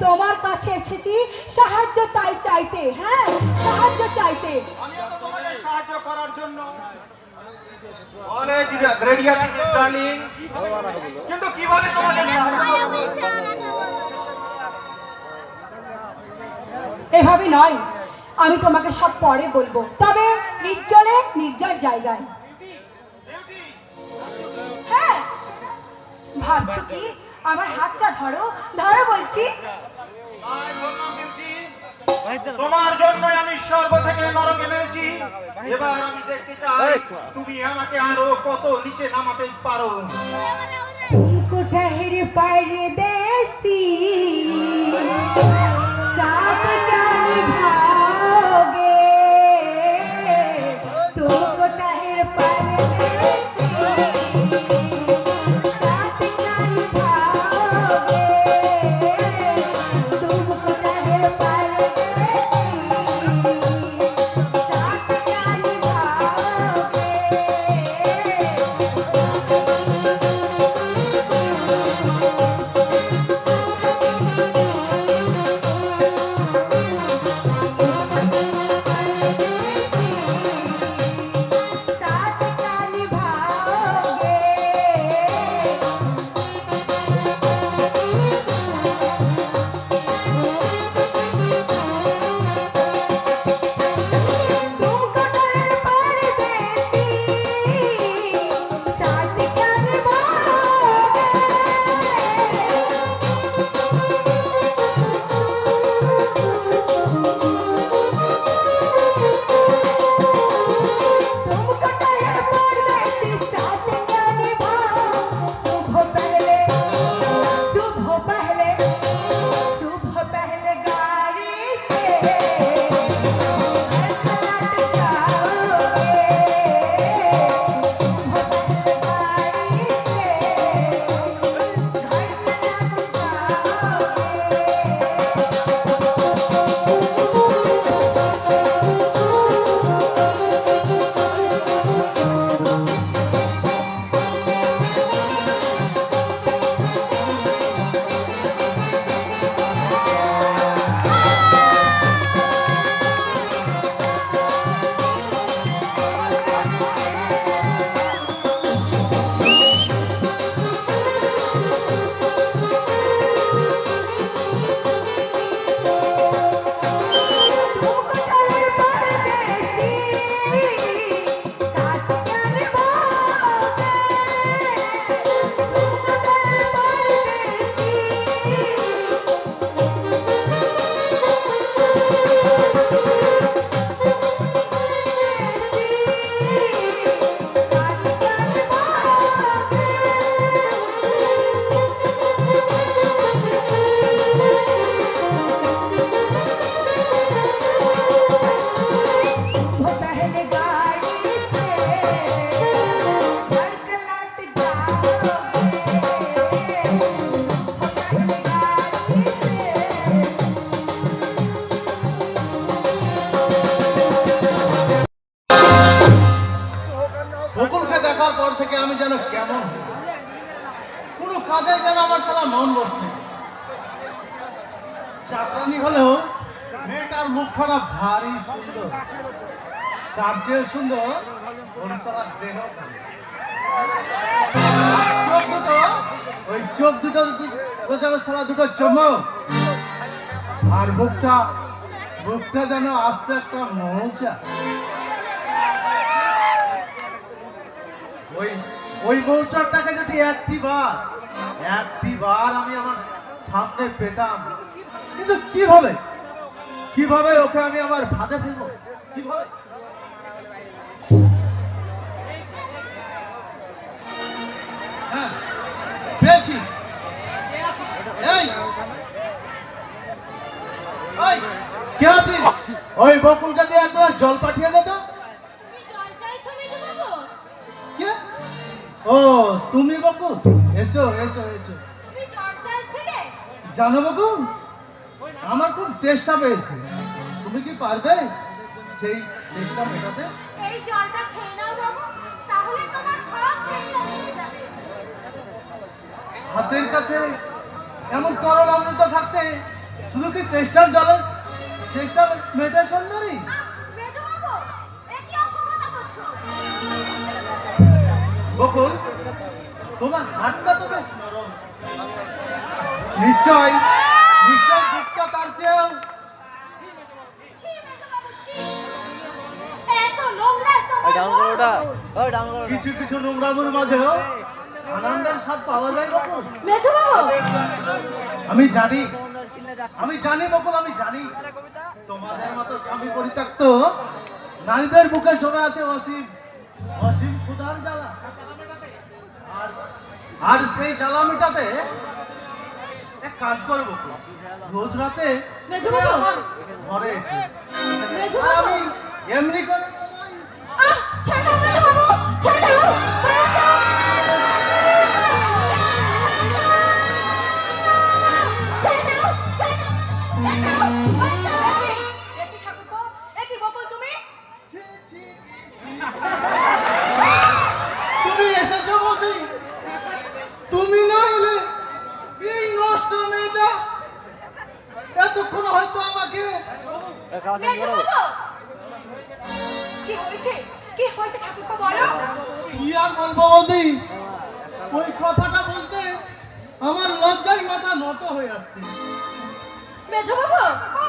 তোমার কাছে এসেছি সাহায্য তাই চাইতে হ্যাঁ? সাহায্য চাইতে। আমি সাহায্য করার জন্য। অনেক কিন্তু কীভাবে তোমাকে সাহায্য করব? এভাবে নয়। আমি তোমাকে সব পরে বলব। তবে নির্জনে নির্জন জায়গায়। হ্যাঁ? ভাবছ কি? আমার হাতটা ধরো ধরো বলছি। তোমার জন্য আমি স্বর্গ থেকে নরকে নেমেছি এবার আমি দেখতে চাই তুমি আমাকে আরও কত নিচে নামাতে পারো? কোঠাহের পায়ে দেশি মন বসছে হলেও মেয়েটার ভারী সুন্দর। তার চেয়ে সুন্দর দেহ চমক। আর মুখটা মুখটা যেন আস্তে একটা মৌচা ওই ওই মৌচারটাকে যদি একটি বার একটি বার আমি আমার সামনে পেতাম। কিন্তু কীভাবে? কীভাবে ওকে আমি আমার ভাতে ফেলব? কীভাবে? হ্যাঁ ওই বকুলকে দিয়ে এক গ্লাস জল পাঠিয়ে দে ও তুমি বকু? এসো এসো এসো। জানো বকু? আমার খুব টেস্টটা পেয়েছে। তুমি কি পারবে সেই টেস্টটা মেটাতে? এই জলটা খেয়ে নাও বাবু তাহলে তোমার সব চেষ্টা মিটে যাবে। হাতের কাছে এমন তরল অমৃত থাকতে শুধু কি চেষ্টার জলে চেষ্টা মেটে সুন্দরী বকুল তোমার হাতটা তো বেশ নরম। নিশ্চয় নিশ্চয় তার চেয়েও। কিছু কিছু নোংরামুর মাঝেও আনন্দের স্বাদ পাওয়া যায় বকুল। আমি জানি আমি জানি বকুল আমি জানি। তোমাদের মতো স্বামী পরিত্যক্ত নারীদের বুকে জমে আছে অসীম অসীম ক্ষুধার জ্বালা। আর সেই জ্বালা মেটাতে এক কাজ করব। রোজ রাতে ঘরে আমি এমনি করে কি হয়েছে ঠাকুরপো বলো। কি আর বলব বৌদি? ওই কথাটা বলতে আমার লজ্জায় মাথা নত হয়ে আসছে। মেজবাবু ও,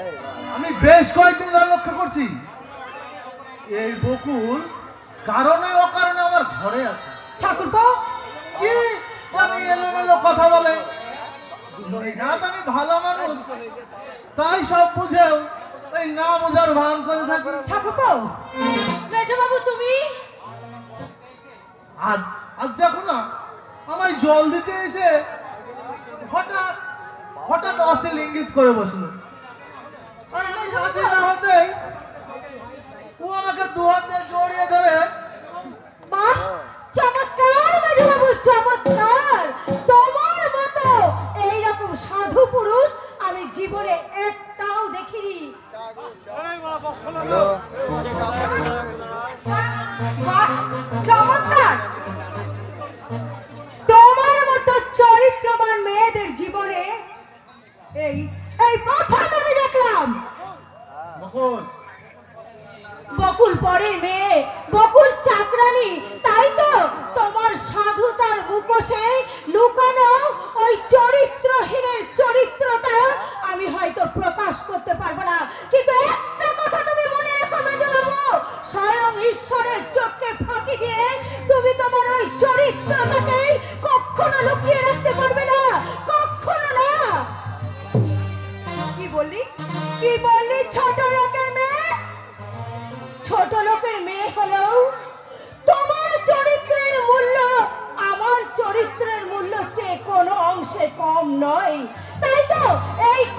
এই বাবা। আমি বেশ কয়েকদিন ধরে লক্ষ্য করছি এই বকুল কারণে অকারণে আমার ঘরে আছে। কি জানি এলোমেলো কথা বলে। আমি ভালো মানুষ তাই সব বুঝেও এই না বোঝার ভান করে ঠাকুরপো মেজবাবু তুমি? আজ আজ দেখো না আমায় জল দিতে এসে হঠাৎ হঠাৎ অশ্লীল ইঙ্গিত করে বসল। আর আমি হাতে না হতেই ও আমাকে দু হাতে জড়িয়ে ধরে বাহ চমৎকার মেজবাবু চমৎকার। তোমার মতো এইরকম সাধু পুরুষ আমি জীবনে একটাও দেখিনি। তোমার মতো চরিত্রবান মেয়েদের জীবনে এই এই প্রথম আমি দেখলাম। বকুল পরে মেয়ে, বকুল চাকরানি, তাই তো তোমার সাধুতার মুখোশে লুকানো ওই চরিত্রহীনের চরিত্রটা আমি হয়তো প্রকাশ করতে পারব না। কিন্তু একটা কথা তুমি মনে রেখো মেজবাবু স্বয়ং ঈশ্বরের চোখকে ফাঁকি দিয়ে তুমি তোমার ওই চরিত্রটাকে কখনো লুকিয়ে রাখতে পারবে না। কখনো না। কি বললি কি বললি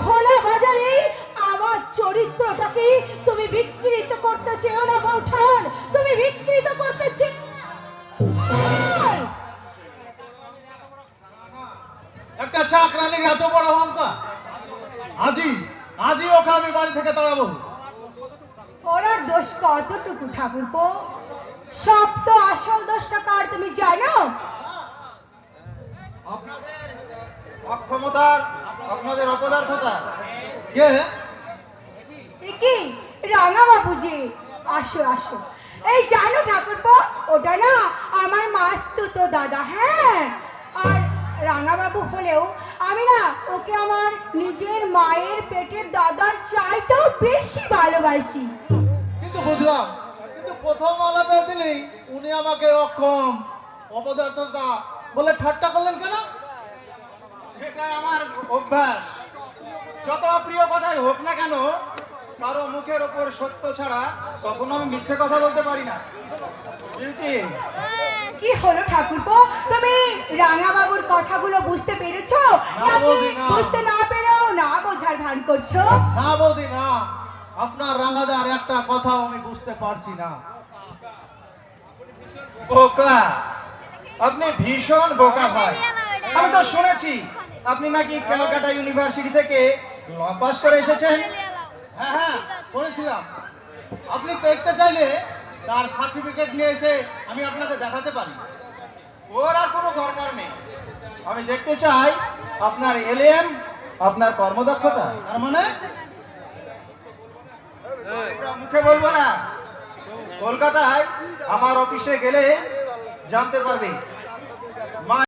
খোলা বাজারে আমার চরিত্রটাকে তুমি বিকৃত করতে চেও না বৌঠান। তুমি বিকৃত করতে চেও। একটা চাকরানির এত বড় অহংকার। আজই আজই ওকে আমি বাড়ি থেকে তাড়াবো। ওরার দোষ কতটুকু ঠাকুরপো? সব তো আসল দোষটা কার তুমি জানো? আপনাদের অক্ষমতার আপনাদের অপদার্থতা? কে? কি? রাঙা বাবুজি। আসো আসো। এই জানো ঠাকুরপো ওটা না আমার মাস তো দাদা হ্যাঁ? আর রাঙা বাবু হলেও আমি না ওকে আমার নিজের মায়ের পেটের দাদার চাইতেও বেশি ভালোবাসি। কিন্তু বুঝলাম কিন্তু প্রথম আলাপে দিলেই উনি আমাকে অক্ষম অপদার্থতা বলে ঠাট্টা করলেন কেন? এটাই আমার অভ্যাস। যত অপ্রিয় কথাই হোক না কেন কারও মুখের ওপর সত্য ছাড়া কখনো আমি মিথ্যে কথা বলতে পারি না। কি হলো ঠাকুরপো? তুমি রাঙা বাবুর কথাগুলো বুঝতে পেরেছ? নাকি। বুঝতে না পেরেও না বোঝার ভান করছ? না বৌদি না। আপনার রাঙাদার একটা কথাও আমি বুঝতে পারছি না। বোকা। আপনি ভীষণ বোকা ভাই। আমি তো শুনেছি। আপনি নাকি ক্যালকাটা ইউনিভার্সিটি থেকে পাস করে এসেছেন? হ্যাঁ হ্যাঁ করেছিলাম আপনি দেখতে চাইলে তার সার্টিফিকেট নিয়ে এসে আমি আপনাকে দেখাতে পারি। ওর আর কোনো দরকার নেই। আমি দেখতে চাই আপনার এলএম, আপনার কর্মদক্ষতা। তার মানে? মুখে বলব না। কলকাতায় আমার অফিসে গেলে জানতে পারবে।